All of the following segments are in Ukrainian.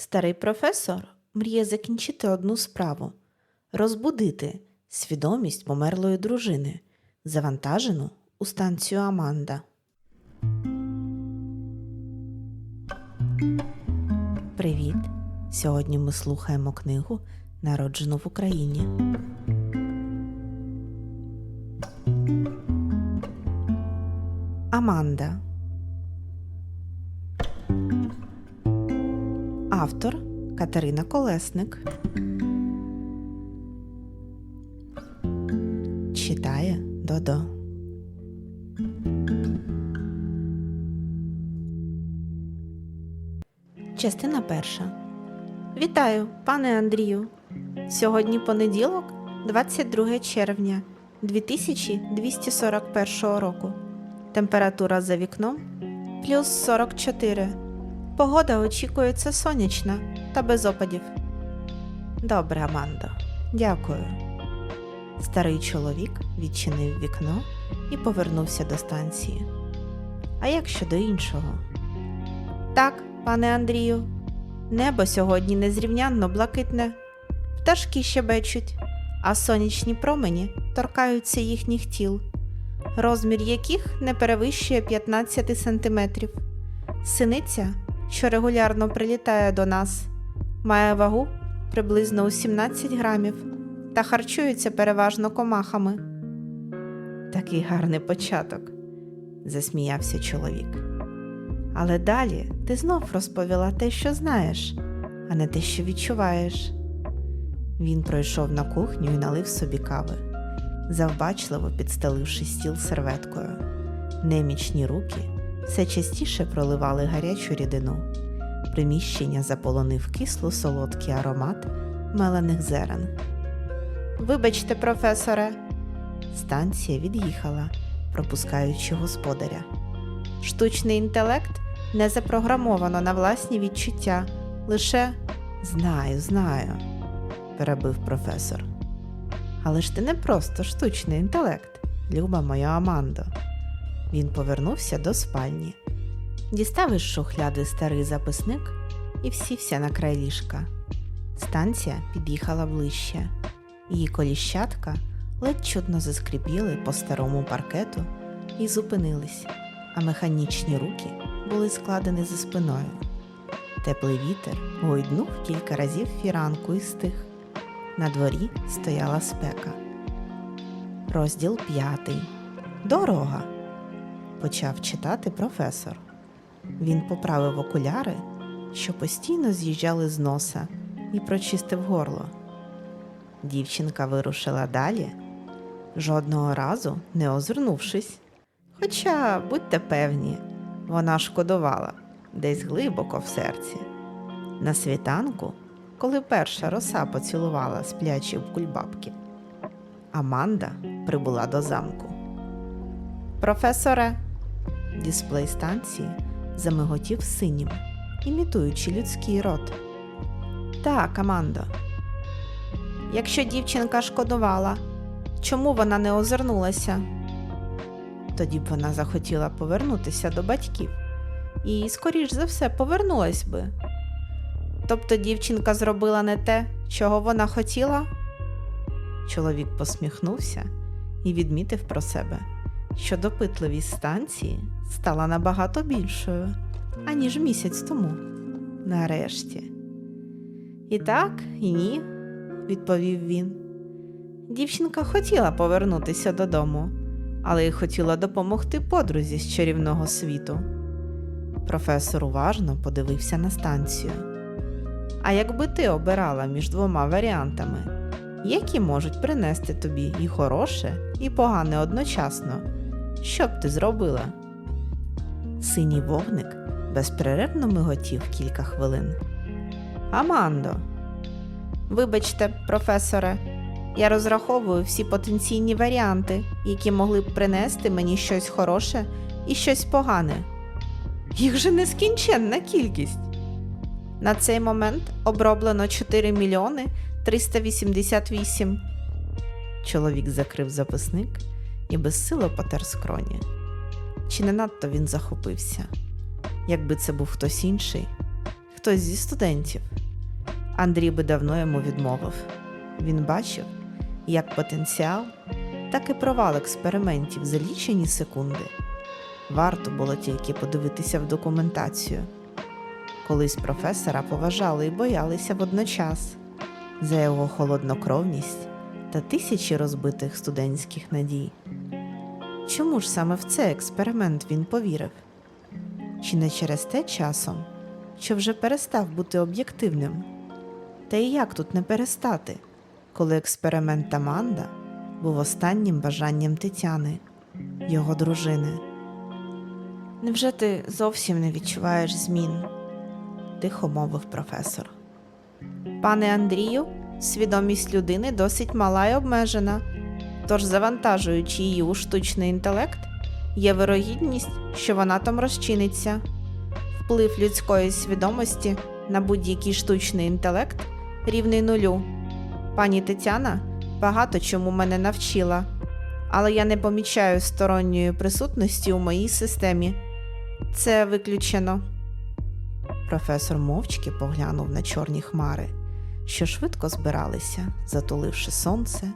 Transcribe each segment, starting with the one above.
Старий професор мріє закінчити одну справу розбудити свідомість померлої дружини, завантажену у станцію Аманда. Привіт! Сьогодні ми слухаємо книгу Народжену в Україні. Аманда. Автор Катерина Колесник. Читає Додо. Частина перша. Вітаю, пане Андрію. Сьогодні понеділок, 22 червня 2241 року. Температура за вікном плюс 44. Погода очікується сонячна та без опадів. Добре, Амандо, дякую. Старий чоловік відчинив вікно і повернувся до станції. А як щодо іншого? Так, пане Андрію, небо сьогодні незрівнянно блакитне, пташки щебечуть, а сонячні промені торкаються їхніх тіл, розмір яких не перевищує 15 сантиметрів. Синиця, що регулярно прилітає до нас, має вагу приблизно у 17 грамів та харчується переважно комахами. Такий гарний початок, засміявся чоловік. Але далі ти знов розповіла те, що знаєш, а не те, що відчуваєш. Він пройшов на кухню і налив собі кави, завбачливо підстеливши стіл серветкою. Немічні руки все частіше проливали гарячу рідину. Приміщення заполонив кисло солодкий аромат мелених зерен. Вибачте, професоре, станція від'їхала, пропускаючи господаря. Штучний інтелект не запрограмовано на власні відчуття, лише знаю, знаю, перебив професор. Але ж ти не просто штучний інтелект, люба моя Амандо. Він повернувся до спальні, дістав із шухляди старий записник і всівся на край ліжка. Станція під'їхала ближче. Її коліщатка ледь чудно заскрипіли по старому паркету і зупинились, а механічні руки були складені за спиною. Теплий вітер гойднув кілька разів фіранку і стих. На дворі стояла спека. Розділ п'ятий. Дорога. Почав читати професор. Він поправив окуляри, що постійно з'їжджали з носа, і прочистив горло. Дівчинка вирушила далі, жодного разу не озирнувшись. Хоча, будьте певні, вона шкодувала десь глибоко в серці. На світанку, коли перша роса поцілувала сплячі в кульбабки, Аманда прибула до замку. Професоре, дисплей станції замиготів синім, імітуючи людський рот. Так, Амандо. Якщо дівчинка шкодувала, чому вона не озирнулася? Тоді б вона захотіла повернутися до батьків і, скоріш за все, повернулась би. Тобто дівчинка зробила не те, чого вона хотіла? Чоловік посміхнувся і відмітив про себе, що допитливість станції стала набагато більшою, аніж місяць тому. Нарешті. І так, і ні, відповів він. Дівчинка хотіла повернутися додому, але й хотіла допомогти подрузі з чарівного світу. Професор уважно подивився на станцію. А якби ти обирала між двома варіантами, які можуть принести тобі і хороше, і погане одночасно, що б ти зробила? Синій вогник безперервно миготів кілька хвилин. Амандо, вибачте, професоре, я розраховую всі потенційні варіанти, які могли б принести мені щось хороше і щось погане. Їх же нескінченна кількість. На цей момент оброблено 4 мільйони 388. Чоловік закрив записник і безсило потер скроні. Чи не надто він захопився? Якби це був хтось інший, хтось зі студентів. Андрій би давно йому відмовив. Він бачив як потенціал, так і провал експериментів за лічені секунди. Варто було тільки подивитися в документацію. Колись професора поважали і боялися водночас за його холоднокровність та тисячі розбитих студентських надій. Чому ж саме в цей експеримент він повірив? Чи не через те часом, що вже перестав бути об'єктивним? Та і як тут не перестати, коли експеримент Аманда був останнім бажанням Тетяни, його дружини? Невже ти зовсім не відчуваєш змін? тихо мовив професор. Пане Андрію, свідомість людини досить мала і обмежена, тож завантажуючи її у штучний інтелект, є вирогідність, що вона там розчиниться. Вплив людської свідомості на будь-який штучний інтелект рівний нулю. Пані Тетяна багато чому мене навчила, але я не помічаю сторонньої присутності у моїй системі. Це виключено. Професор мовчки поглянув на чорні хмари, що швидко збиралися, затуливши сонце,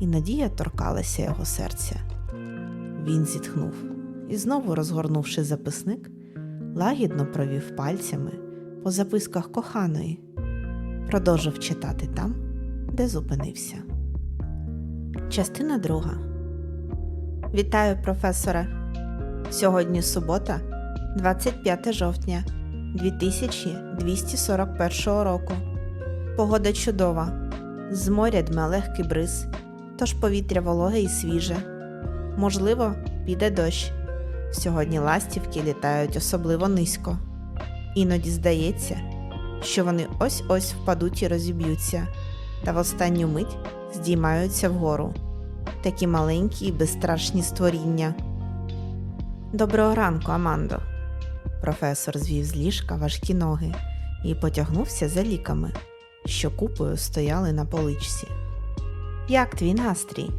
і надія торкалася його серця. Він зітхнув і, знову розгорнувши записник, лагідно провів пальцями по записках коханої, продовжив читати там, де зупинився. Частина друга. Вітаю, професоре. Сьогодні субота, 25 жовтня 2241 року. Погода чудова. З моря дме легкий бриз, тож повітря вологе і свіже. Можливо, піде дощ. Сьогодні ластівки літають особливо низько. Іноді здається, що вони ось-ось впадуть і розіб'ються, та в останню мить здіймаються вгору. Такі маленькі і безстрашні створіння. Доброго ранку, Амандо. Професор звів з ліжка важкі ноги і потягнувся за ліками, що купою стояли на поличці. Як твій настрій?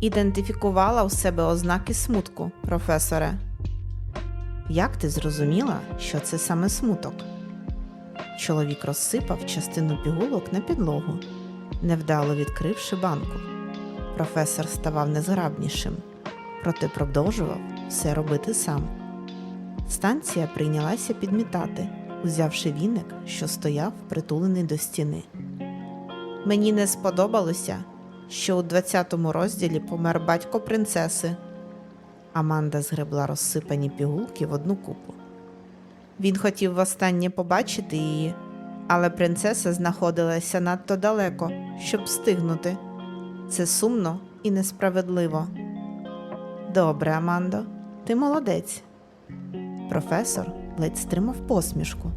Ідентифікувала у себе ознаки смутку, професоре. Як ти зрозуміла, що це саме смуток? Чоловік розсипав частину пігулок на підлогу, невдало відкривши банку. Професор ставав незграбнішим, проте продовжував все робити сам. Станція прийнялася підмітати, узявши віник, що стояв притулений до стіни. Мені не сподобалося, що у 20-му розділі помер батько принцеси. Аманда згребла розсипані пігулки в одну купу. Він хотів востаннє побачити її, але принцеса знаходилася надто далеко, щоб встигнути. Це сумно і несправедливо. Добре, Амандо, ти молодець. Професор ледь стримав посмішку,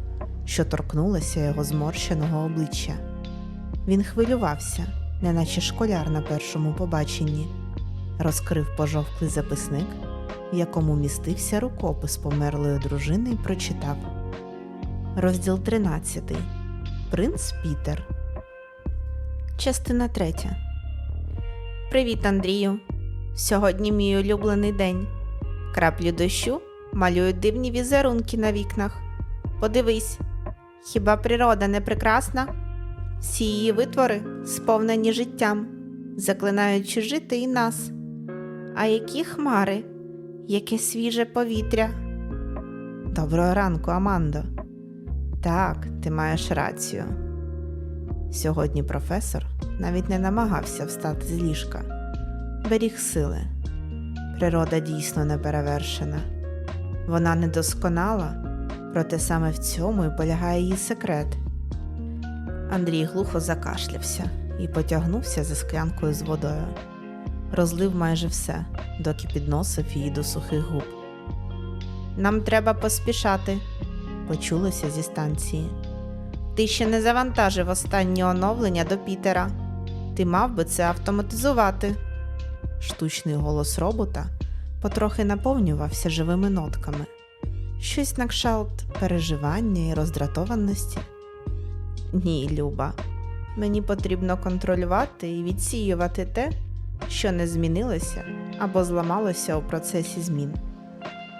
що торкнулася його зморщеного обличчя. Він хвилювався, неначе школяр на першому побаченні, розкрив пожовклий записник, в якому містився рукопис померлої дружини, і прочитав Розділ 13. Принц Пітер. Частина 3. Привіт, Андрію. Сьогодні мій улюблений день. Краплі дощу малюють дивні візерунки на вікнах. Подивись, хіба природа не прекрасна? Всі її витвори сповнені життям, заклинаючи жити і нас. А які хмари, яке свіже повітря. Доброго ранку, Амандо. Так, ти маєш рацію. Сьогодні професор навіть не намагався встати з ліжка, беріг сили. Природа дійсно неперевершена. Вона недосконала, проте саме в цьому і полягає її секрет. Андрій глухо закашлявся і потягнувся за склянкою з водою. Розлив майже все, доки підносив її до сухих губ. Нам треба поспішати, почулося зі станції. Ти ще не завантажив останнє оновлення до Пітера. Ти мав би це автоматизувати. Штучний голос робота потрохи наповнювався живими нотками. Щось на кшалт переживання і роздратованості. Ні, Люба, мені потрібно контролювати і відсіювати те, що не змінилося або зламалося у процесі змін.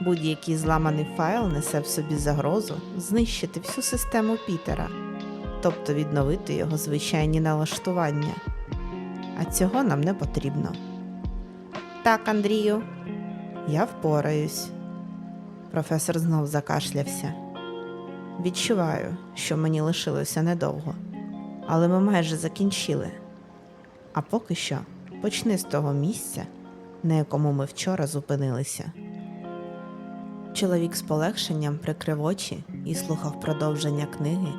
Будь-який зламаний файл несе в собі загрозу знищити всю систему Пітера, тобто відновити його звичайні налаштування. А цього нам не потрібно. Так, Андрію, я впораюсь. Професор знов закашлявся. Відчуваю, що мені лишилося недовго, але ми майже закінчили. А поки що почни з того місця, на якому ми вчора зупинилися. Чоловік з полегшенням прикрив очі і слухав продовження книги,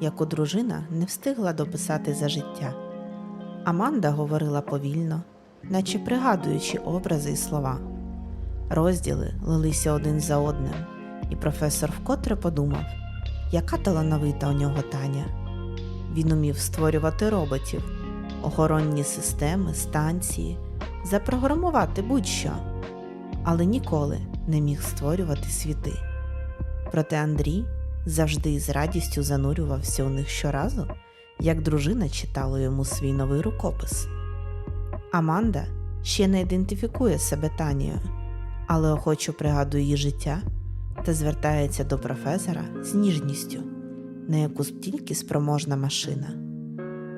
яку дружина не встигла дописати за життя. Аманда говорила повільно, наче пригадуючи образи і слова. Розділи лилися один за одним, і професор вкотре подумав, яка талановита у нього Таня. Він умів створювати роботів, охоронні системи, станції, запрограмувати будь-що, але ніколи не міг створювати світи. Проте Андрій завжди із радістю занурювався у них щоразу, як дружина читала йому свій новий рукопис. Аманда ще не ідентифікує себе Танією, але охоче пригадує життя та звертається до професора з ніжністю, на яку тільки спроможна машина.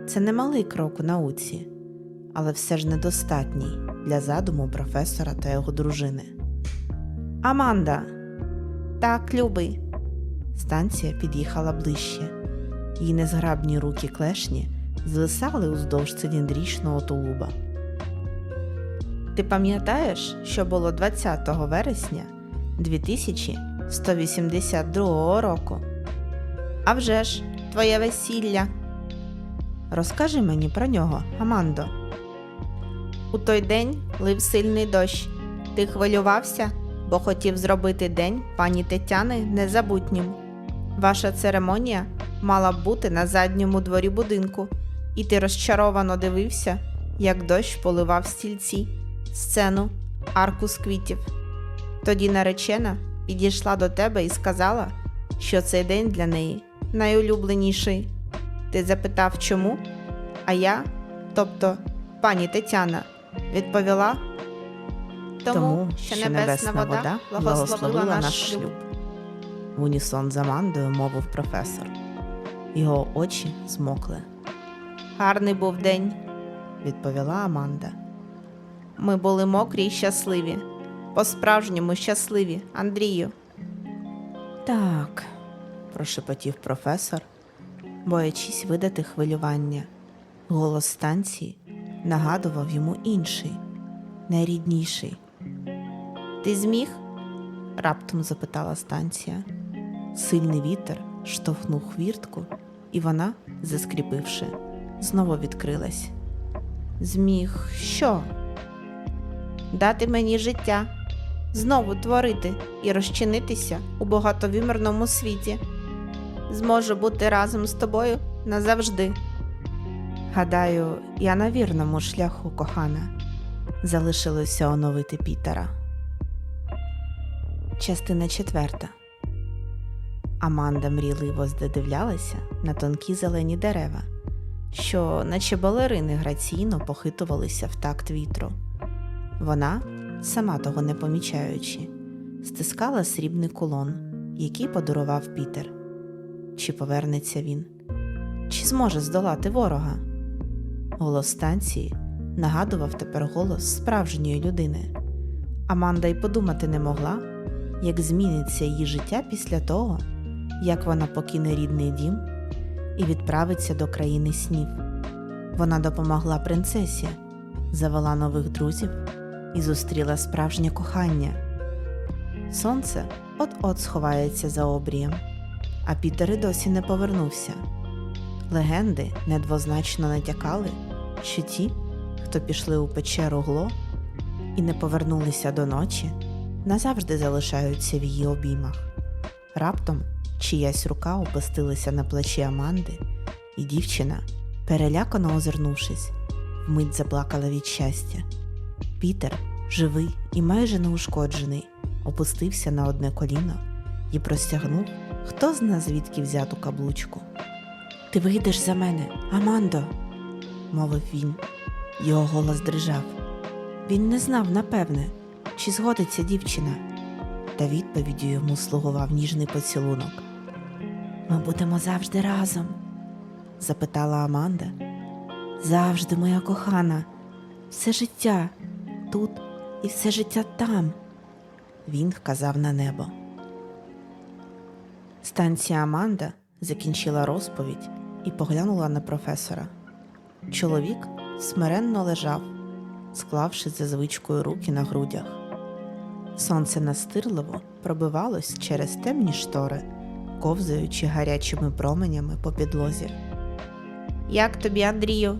Це немалий крок у науці, але все ж недостатній для задуму професора та його дружини. Аманда. Так, любий. Станція під'їхала ближче. Її незграбні руки клешні звисали уздовж циліндрічного тулуба. Ти пам'ятаєш, що було 20 вересня 2182 року? А вже ж, твоє весілля. Розкажи мені про нього, Амандо. У той день лив сильний дощ. Ти хвилювався, бо хотів зробити день пані Тетяни незабутнім. Ваша церемонія мала б бути на задньому дворі будинку, і ти розчаровано дивився, як дощ поливав стільці, сцену, арку з квітів. Тоді наречена підійшла до тебе і сказала, що цей день для неї найулюбленіший. Ти запитав, чому? А я, тобто пані Тетяна, відповіла тому, що, небесна вода благословила наш шлюб. В унісон з Амандою мовив професор. Його очі змокли. Гарний був день, відповіла Аманда. Ми були мокрі й щасливі, по-справжньому щасливі, Андрію. Так, прошепотів професор, боячись видати хвилювання. Голос станції нагадував йому інший, найрідніший. Ти зміг? раптом запитала станція. Сильний вітер штовхнув хвіртку, і вона, заскріпивши, знову відкрилась. Зміг що? Дати мені життя, знову творити і розчинитися у багатовимірному світі. Зможу бути разом з тобою назавжди. Гадаю, я на вірному шляху, кохана. Залишилося оновити Пітера. Частина четверта. Аманда мрійливо здивлялася на тонкі зелені дерева, що, наче балерини, граційно похитувалися в такт вітру. Вона, сама того не помічаючи, стискала срібний кулон, який подарував Пітер. Чи повернеться він? Чи зможе здолати ворога? Голос станції нагадував тепер голос справжньої людини. Аманда й подумати не могла, як зміниться її життя після того, як вона покине рідний дім і відправиться до країни снів. Вона допомогла принцесі, завела нових друзів і зустріла справжнє кохання. Сонце от-от сховається за обрієм, а Пітер і досі не повернувся. Легенди недвозначно натякали, що ті, хто пішли у печеру гло і не повернулися до ночі, назавжди залишаються в її обіймах. Раптом чиясь рука опустилася на плечі Аманди, і дівчина, перелякано озирнувшись, вмить заплакала від щастя. Пітер, живий і майже неушкоджений, опустився на одне коліно і простягнув, хто зна звідки взяту каблучку. Ти вийдеш за мене, Амандо, мовив він. Його голос дрижав. Він не знав, напевне, чи згодиться дівчина. Та відповіддю йому слугував ніжний поцілунок. Ми будемо завжди разом? запитала Аманда. Завжди, моя кохана, все життя тут і все життя там. Він вказав на небо. Станція Аманда закінчила розповідь і поглянула на професора. Чоловік смиренно лежав, склавши за звичкою руки на грудях. Сонце настирливо пробивалось через темні штори, ковзаючи гарячими променями по підлозі. Як тобі, Андрію?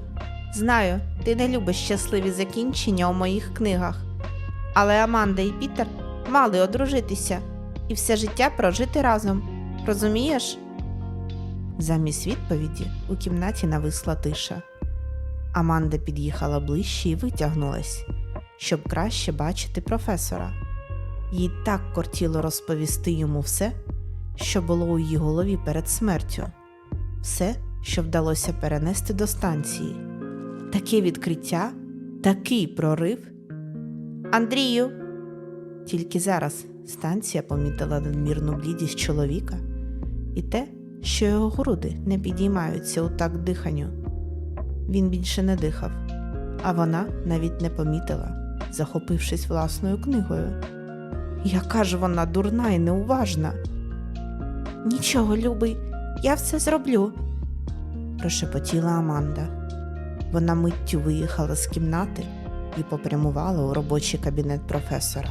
Знаю, ти не любиш щасливі закінчення у моїх книгах. Але Аманда і Пітер мали одружитися і все життя прожити разом. Розумієш? Замість відповіді у кімнаті нависла тиша. Аманда під'їхала ближче і витягнулась, щоб краще бачити професора. Їй так кортіло розповісти йому все, що було у її голові перед смертю, все, що вдалося перенести до станції. Таке відкриття, такий прорив. Андрію. Тільки зараз станція помітила надмірну блідість чоловіка і те, що його груди не підіймаються у такт диханню. Він більше не дихав, а вона навіть не помітила, захопившись власною книгою. Яка ж вона дурна і неуважна. Нічого, любий, я все зроблю, прошепотіла Аманда. Вона миттю виїхала з кімнати і попрямувала у робочий кабінет професора.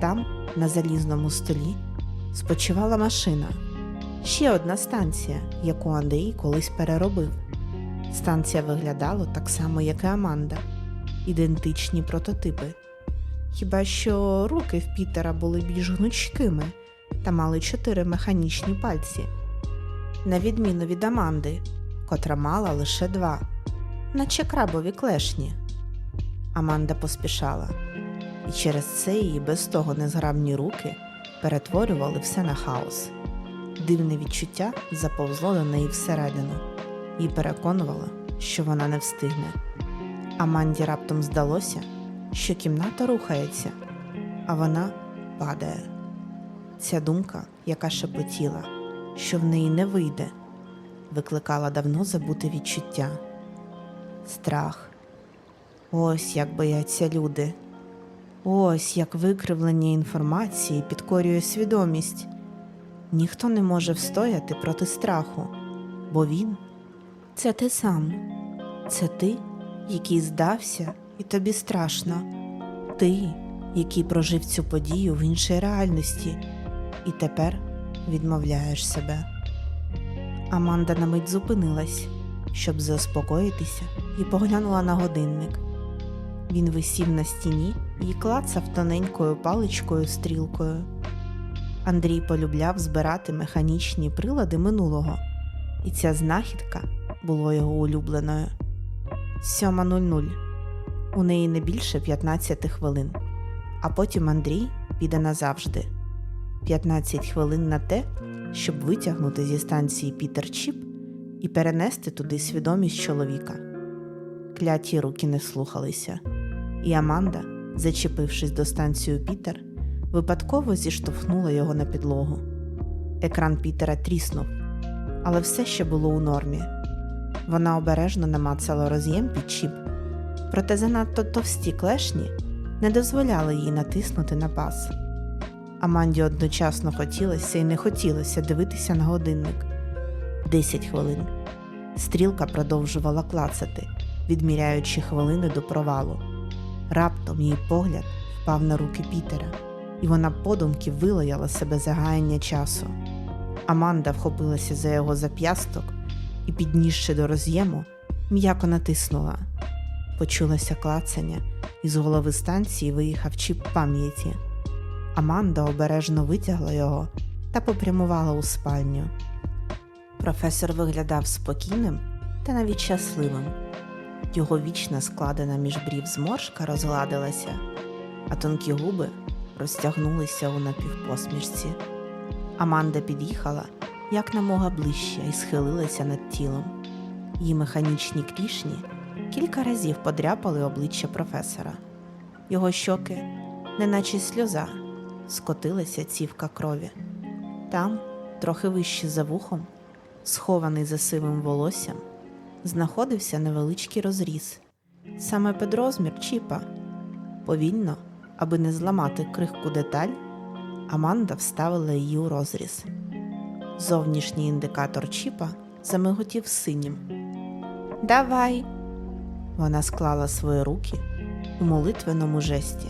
Там, на залізному столі, спочивала машина. Ще одна станція, яку Андрій колись переробив. Станція виглядала так само, як і Аманда, ідентичні прототипи. Хіба що руки в Пітера були більш гнучкими та мали чотири механічні пальці, на відміну від Аманди, котра мала лише два, наче крабові клешні. Аманда поспішала, і через це її без того незграбні руки перетворювали все на хаос. Дивне відчуття заповзло до неї всередину і переконувало, що вона не встигне. Аманді раптом здалося, що кімната рухається, а вона падає. Ця думка, яка шепотіла, що в неї не вийде, викликала давно забуте відчуття. Страх. Ось як бояться люди. Ось як викривлення інформації підкорює свідомість. Ніхто не може встояти проти страху, бо він це ти сам, це ти, який здався, і тобі страшно, ти, який прожив цю подію в іншій реальності, і тепер відмовляєш себе. Аманда на мить зупинилась, щоб заспокоїтися, і поглянула на годинник. Він висів на стіні і клацав тоненькою паличкою стрілкою. Андрій полюбляв збирати механічні прилади минулого, і ця знахідка було його улюбленою. 7.00. У неї не більше 15 хвилин, а потім Андрій піде назавжди. 15 хвилин на те, щоб витягнути зі станції Пітер Чіп і перенести туди свідомість чоловіка. Кляті руки не слухалися, і Аманда, зачепившись до станції Пітер, випадково зіштовхнула його на підлогу. Екран Пітера тріснув, але все ще було у нормі. Вона обережно намацала роз'єм під чіп, проте занадто товсті клешні не дозволяли їй натиснути на пас. Аманді одночасно хотілося і не хотілося дивитися на годинник. Десять хвилин. Стрілка продовжувала клацати, відміряючи хвилини до провалу. Раптом її погляд впав на руки Пітера, і вона подумки вилаяла себе за гаяння часу. Аманда вхопилася за його зап'ясток і, піднісши до роз'єму, м'яко натиснула. Почулося клацання, і з голови станції виїхав чіп пам'яті. Аманда обережно витягла його та попрямувала у спальню. Професор виглядав спокійним та навіть щасливим. Його вічно складена між брів зморшка розгладилася, а тонкі губи розтягнулися у напівпосмішці. Аманда під'їхала якнамога ближче і схилилася над тілом. Її механічні клішні кілька разів подряпали обличчя професора. Його щоки, неначе сльоза, скотилася цівка крові. Там, трохи вище за вухом, схований за сивим волоссям, знаходився невеличкий розріз, саме під розмір чіпа. Повільно, аби не зламати крихку деталь, Аманда вставила її у розріз. Зовнішній індикатор чіпа замиготів синім. Давай. Вона склала свої руки у молитвеному жесті.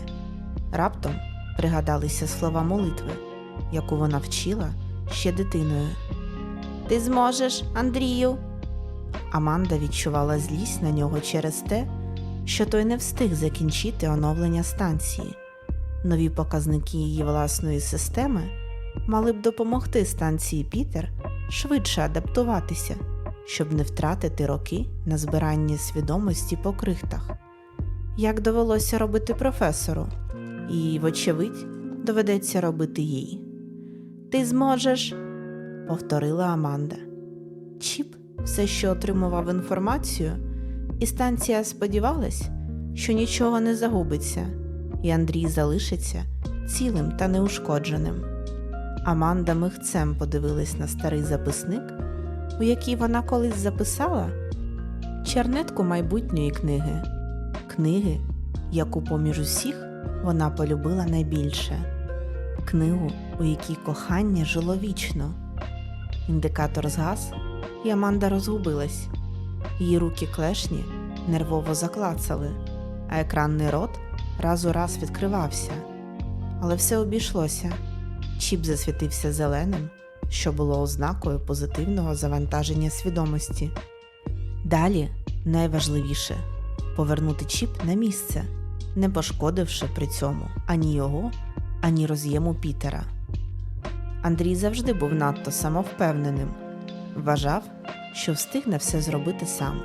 Раптом пригадалися слова молитви, яку вона вчила ще дитиною. Ти зможеш, Андрію. Аманда відчувала злість на нього через те, що той не встиг закінчити оновлення станції. Нові показники її власної системи мали б допомогти станції Пітер швидше адаптуватися, щоб не втратити роки на збирання свідомості по крихтах. Як довелося робити професору, і, вочевидь, доведеться робити їй. Ти зможеш, повторила Аманда. Чіп все ще отримував інформацію, і станція сподівалась, що нічого не загубиться, і Андрій залишиться цілим та неушкодженим. Аманда михцем подивилась на старий записник, у який вона колись записала чернетку майбутньої книги, книги, яку поміж усіх вона полюбила найбільше, книгу, у якій кохання жило вічно. Індикатор згас, і Аманда розгубилась. Її руки клешні нервово заклацали, а екранний рот раз у раз відкривався. Але все обійшлося. Чіп засвітився зеленим, що було ознакою позитивного завантаження свідомості. Далі найважливіше повернути чіп на місце, не пошкодивши при цьому ані його, ані роз'єму Пітера. Андрій завжди був надто самовпевненим, вважав, що встигне все зробити сам,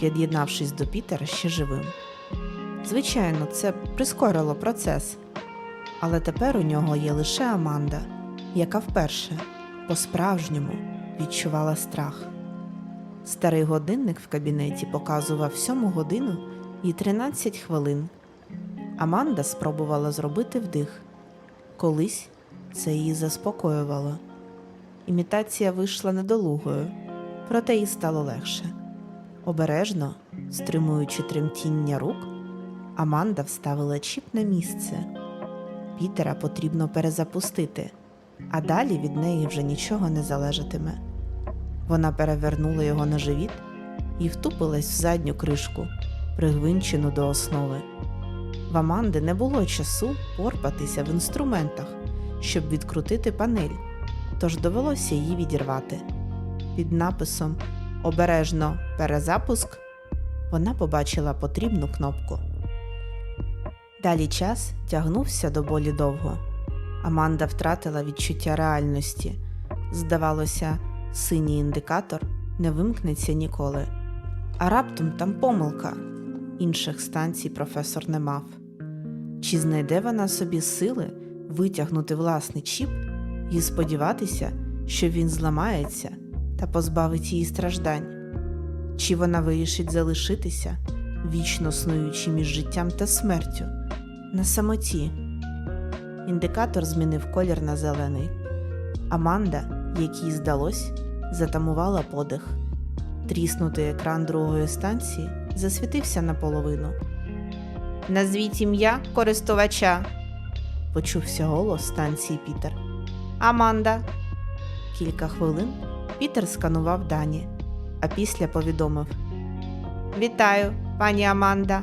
під'єднавшись до Пітера ще живим. Звичайно, це прискорило процес, але тепер у нього є лише Аманда, яка вперше по-справжньому відчувала страх. Старий годинник в кабінеті показував 7 годину і 13 хвилин. Аманда спробувала зробити вдих. Колись це її заспокоювало. Імітація вийшла недолугою, проте їй стало легше. Обережно, стримуючи тремтіння рук, Аманда вставила чіп на місце. Пітера потрібно перезапустити, а далі від неї вже нічого не залежатиме. Вона перевернула його на живіт і втупилась в задню кришку, пригвинчену до основи. В Аманди не було часу порпатися в інструментах, щоб відкрутити панель, тож довелося її відірвати. Під написом Обережно перезапуск вона побачила потрібну кнопку. Далі час тягнувся до болі довго. Аманда втратила відчуття реальності. Здавалося, синій індикатор не вимкнеться ніколи. А раптом там помилка. Інших станцій професор не мав. Чи знайде вона собі сили витягнути власний чіп і сподіватися, що він зламається та позбавить її страждань? Чи вона вирішить залишитися, вічно снуючи між життям та смертю, на самоті? Індикатор змінив колір на зелений. Аманда, якій здалось, затамувала подих. Тріснутий екран другої станції засвітився наполовину. Назвіть ім'я користувача, почувся голос станції Пітер. Аманда. Кілька хвилин Пітер сканував дані, а після повідомив: Вітаю, пані Аманда.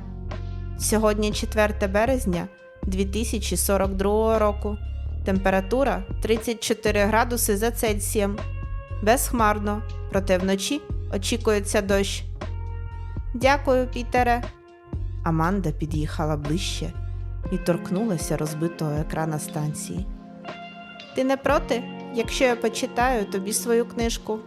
Сьогодні 4 березня 2042 року. Температура 34 градуси за Цельсієм. Безхмарно, проте вночі очікується дощ. Дякую, Пітере. Аманда під'їхала ближче і торкнулася розбитого екрана станції. Ти не проти, якщо я почитаю тобі свою книжку?